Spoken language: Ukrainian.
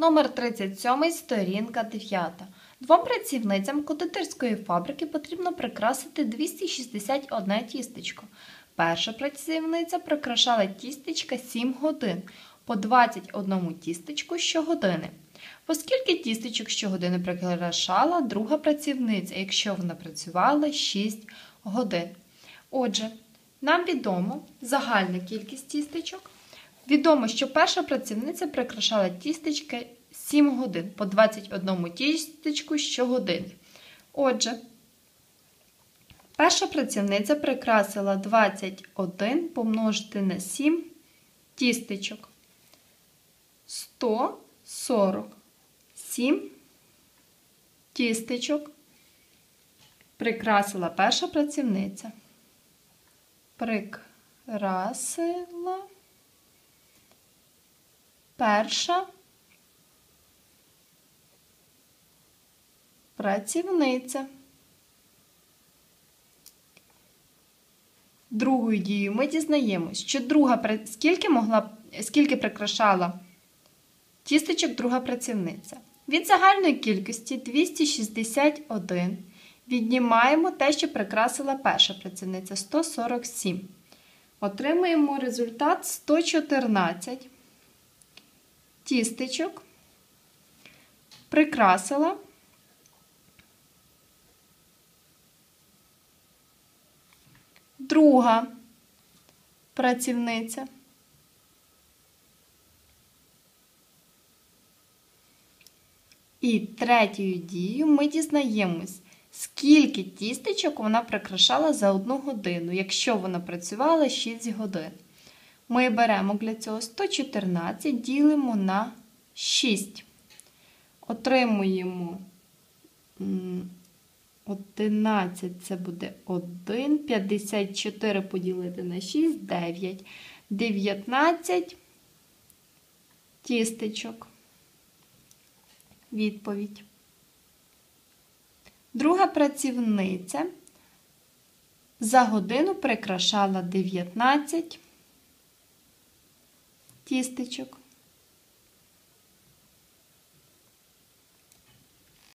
Номер 37, сторінка 9. Двом працівницям кондитерської фабрики потрібно прикрасити 261 тістечко. Перша працівниця прикрашала тістечка 7 годин по 21 тістечку щогодини. Оскільки тістечок щогодини прикрашала друга працівниця, якщо вона працювала 6 годин. Отже, нам відомо загальна кількість тістечок. Відомо, що перша працівниця прикрашала тістечки 7 годин по 21 тістечку щогодини. Отже, перша працівниця прикрасила 21 помножити на 7 тістечок. 147 тістечок прикрасила перша працівниця. Прикрасила перша працівниця. Другою дією ми дізнаємось, що друга скільки могла, скільки прикрашала тістечок друга працівниця. Від загальної кількості 261 віднімаємо те, що прикрасила перша працівниця 147. Отримуємо результат 114 тістечок, прикрасила. Друга працівниця. І третьою дією ми дізнаємось, скільки тістечок вона прикрашала за одну годину, якщо вона працювала 6 годин. Ми беремо для цього 114, ділимо на 6. Отримуємо 11, це буде 1, 54 поділити на 6, 9, 19 тістечок. Відповідь. Друга працівниця за годину прикрашала 19 тістечок.